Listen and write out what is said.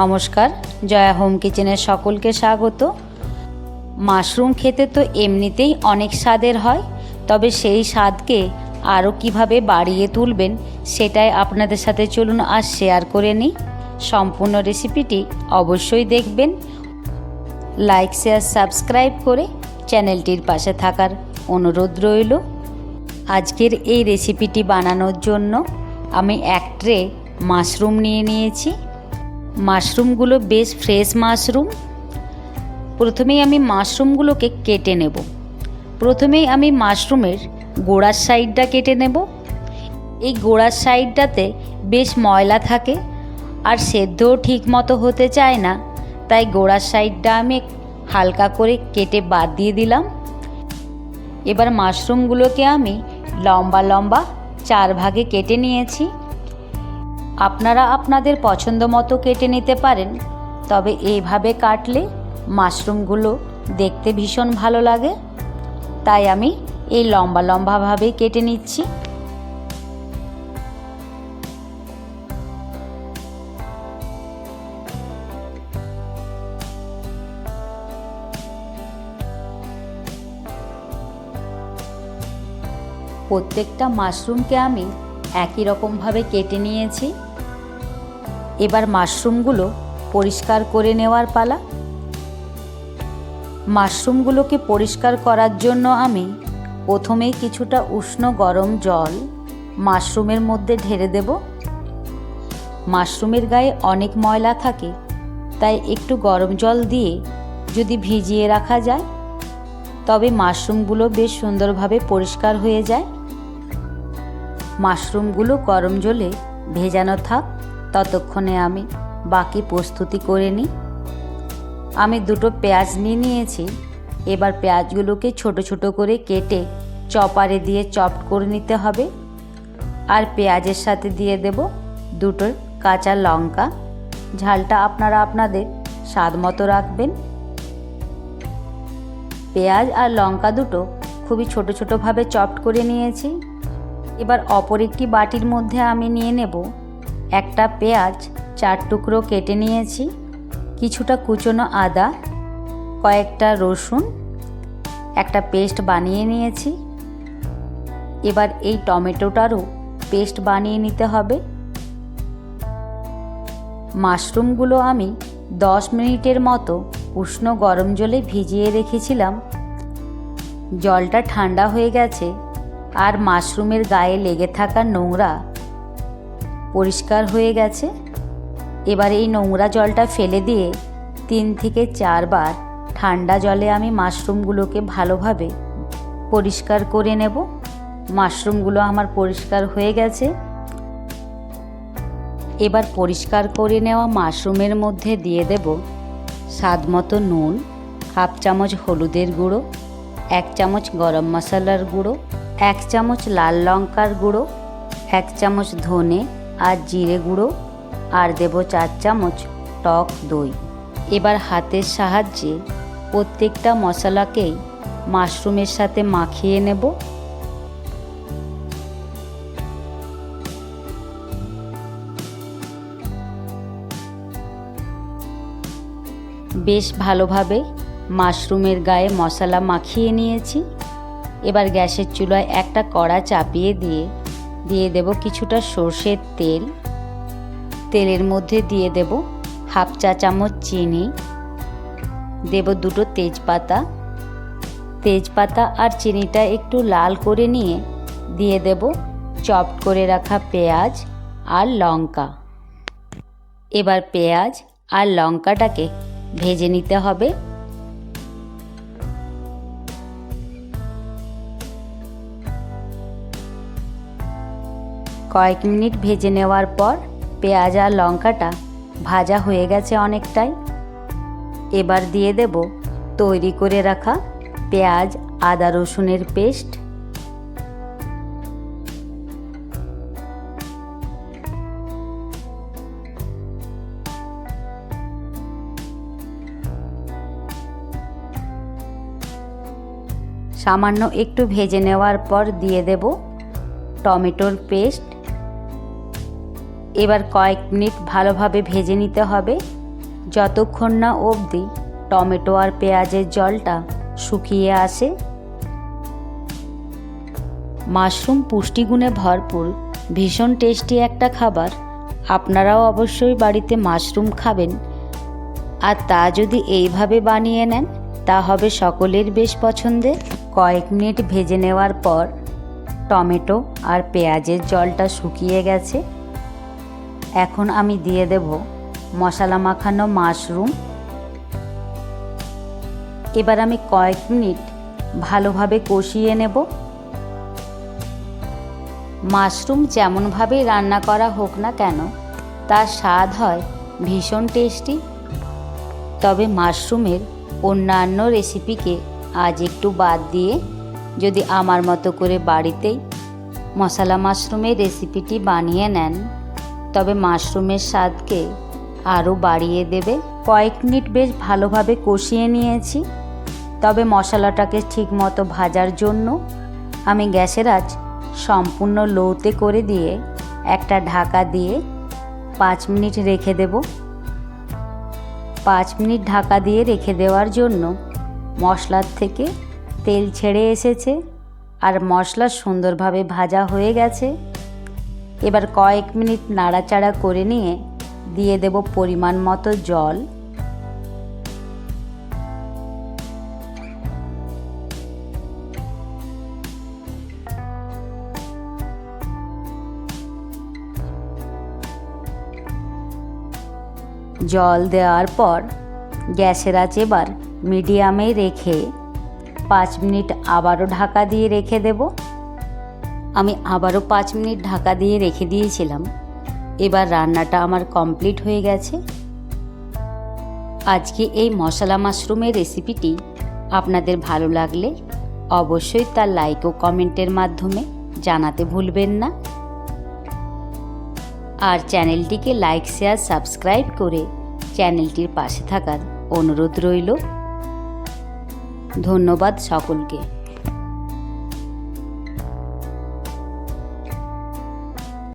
নমস্কার, জয়া হোম কিচেনের সকলকে স্বাগত। মাশরুম খেতে তো এমনিতেই অনেক স্বাদের হয়, তবে সেই স্বাদকে আরও কীভাবে বাড়িয়ে তুলবেন সেটাই আপনাদের সাথে চলুন আর শেয়ার করে নিই। সম্পূর্ণ রেসিপিটি অবশ্যই দেখবেন। লাইক শেয়ার সাবস্ক্রাইব করে চ্যানেলটির পাশে থাকার অনুরোধ রইল। আজকের এই রেসিপিটি বানানোর জন্য আমি এক ট্রে মাশরুম নিয়ে নিয়েছি। মাশরুমগুলো বেশ ফ্রেশ মাশরুম। প্রথমেই আমি মাশরুমগুলোকে কেটে নেব। প্রথমেই আমি মাশরুমের গোড়ার সাইডটা কেটে নেব। এই গোড়ার সাইডটাতে বেশ ময়লা থাকে আর সেদ্ধও ঠিক মতো হতে চায় না, তাই গোড়ার সাইডটা আমি হালকা করে কেটে বাদ দিয়ে দিলাম। এবার মাশরুমগুলোকে আমি লম্বা লম্বা চার ভাগে কেটে নিয়েছি। আপনারা আপনাদের পছন্দ মতো কেটে নিতে পারেন, তবে এইভাবে কাটলে মাশরুমগুলো দেখতে ভীষণ ভালো লাগে। তাই আমি এই লম্বা লম্বাভাবেই কেটে নিচ্ছি। প্রত্যেকটা মাশরুমকে আমি একই রকমভাবে কেটে নিয়েছি। এবার মাশরুমগুলো পরিষ্কার করে নেওয়ার পালা। মাশরুমগুলোকে পরিষ্কার করার জন্য আমি প্রথমেই কিছুটা উষ্ণ গরম জল মাশরুমের মধ্যে ঢেলে দেব। মাশরুমের গায়ে অনেক ময়লা থাকে, তাই একটু গরম জল দিয়ে যদি ভিজিয়ে রাখা যায়, তবে মাশরুমগুলো বেশ সুন্দরভাবে পরিষ্কার হয়ে যায়। মাশরুমগুলো গরম জলে ভেজানো থাক, ততক্ষণে আমি বাকি প্রস্তুতি করে নিই। আমি দুটো পেঁয়াজ নিয়ে নিয়েছি। এবার পেঁয়াজগুলোকে ছোট ছোট করে কেটে চপারে দিয়ে চপ করে নিতে হবে। আর পেঁয়াজের সাথে দিয়ে দেব দুটো কাঁচা লঙ্কা। ঝালটা আপনারা আপনাদের স্বাদ মতো রাখবেন। পেঁয়াজ আর লঙ্কা দুটো খুবই ছোট ছোটোভাবে চপড করে নিয়েছি। এবার অপর একটি বাটির মধ্যে আমি নিয়ে নেব একটা পেঁয়াজ, চার টুকরো কেটে নিয়েছি, কিছুটা কুচনো আদা, কয়েকটা রসুন, একটা পেস্ট বানিয়ে নিয়েছি। এবার এই টমেটোটারও পেস্ট বানিয়ে নিতে হবে। মাশরুমগুলো আমি দশ মিনিটের মতো উষ্ণ গরম জলে ভিজিয়ে রেখেছিলাম। জলটা ঠান্ডা হয়ে গেছে। আর মাশরুমের গায়ে লেগে থাকা নোংরা পরিষ্কার হয়ে গেছে। এবার এই নোংরা জলটা ফেলে দিয়ে তিন থেকে চারবার ঠান্ডা জলে আমি মাশরুমগুলোকে ভালোভাবে পরিষ্কার করে নেব। মাশরুমগুলো আমার পরিষ্কার হয়ে গেছে। এবার পরিষ্কার করে নেওয়া মাশরুমের মধ্যে দিয়ে দেব স্বাদ মতো নুন, হাফ চামচ হলুদের গুঁড়ো, এক চামচ গরম মশলার গুঁড়ো এক চামচ লাল লঙ্কার গুঁড়ো, এক চামচ ধনে আর জিরে গুঁড়ো আর দেব চার চামচ টক দই। এবার হাতের সাহায্যে প্রত্যেকটা মশলাকেই মাশরুমের সাথে মাখিয়ে নেব। বেশ ভালোভাবে মাশরুমের গায়ে মশলা মাখিয়ে নিয়েছি। এবার গ্যাসের চুলায় একটা কড়া চাপিয়ে দিয়ে দিয়ে দেব কিছুটা সর্ষের তেল। তেলের মধ্যে দিয়ে দেব হাফ চা চামচ চিনি। দেব দুটো তেজপাতা। তেজপাতা আর চিনিটা একটু লাল করে নিয়ে, দিয়ে দেব চপ করে রাখা পেঁয়াজ আর লঙ্কা। এবার পেঁয়াজ আর লঙ্কাটাকে ভেজে নিতে হবে। কয়েক মিনিট ভেজে নেওয়ার পর পেঁয়াজ আর লঙ্কাটা ভাজা হয়ে গেছে অনেকটাই। এবার দিয়ে দেব তৈরি করে রাখা পেঁয়াজ, আদা রসুনের পেস্ট। সামান্য একটু ভেজে নেওয়ার পর দিয়ে দেব টমেটোর পেস্ট। এবার কয়েক মিনিট ভালোভাবে ভেজে নিতে হবে। যতক্ষণ না অবধি টমেটো আর পেঁয়াজের জলটা শুকিয়ে আসে। মাশরুম পুষ্টিগুণে ভরপুর, ভীষণ টেস্টি একটা খাবার। আপনারাও অবশ্যই বাড়িতে মাশরুম খাবেন। আর তা যদি এইভাবে বানিয়ে নেন, তা হবে সকলের বেশ পছন্দের। কয়েক মিনিট ভেজে নেওয়ার পর টমেটো আর পেঁয়াজের জলটা শুকিয়ে গেছে। এখন আমি দিয়ে দেব মশলা মাখানো মাশরুম। এবার আমি কয়েক মিনিট ভালোভাবে কষিয়ে নেব। মাশরুম যেমনভাবেই রান্না করা হোক না কেন, তার স্বাদ হয় ভীষণ টেস্টি। তবে মাশরুমের অন্যান্য রেসিপিকে আজ একটু বাদ দিয়ে যদি আমার মতো করে বাড়িতেই মশলা মাশরুমের রেসিপিটি বানিয়ে নেন। তবে মাশরুমের স্বাদকে আরও বাড়িয়ে দেবে। কয়েক মিনিট বেশ ভালোভাবে কষিয়ে নিয়েছি। তবে মশলাটাকে ঠিকমতো ভাজার জন্য আমি গ্যাসের আজ সম্পূর্ণ লোতে করে দিয়ে একটা ঢাকা দিয়ে পাঁচ মিনিট রেখে দেব। পাঁচ মিনিট ঢাকা দিয়ে রেখে দেওয়ার জন্য মশলার থেকে তেল ছেড়ে এসেছে। আর মশলা সুন্দরভাবে ভাজা হয়ে গেছে। এবার কয়েক মিনিট নাড়াচাড়া করে নিয়ে দিয়ে দেব পরিমাণ মতো জল। জল দেওয়ার পর গ্যাসের আঁচ এবার মিডিয়ামে রেখে পাঁচ মিনিট আবারও ঢাকা দিয়ে রেখে দেব। আমি আবারও পাঁচ মিনিট ঢাকা দিয়ে রেখে দিয়েছিলাম। এবার রান্নাটা আমার কমপ্লিট হয়ে গেছে। আজকে এই মশলা মাশরুমের রেসিপিটি আপনাদের ভালো লাগলে অবশ্যই তার লাইক ও কমেন্টের মাধ্যমে জানাতে ভুলবেন না। আর চ্যানেলটিকে লাইক, শেয়ার, সাবস্ক্রাইব করে চ্যানেলটির পাশে থাকার অনুরোধ রইল। ধন্যবাদ সকলকে।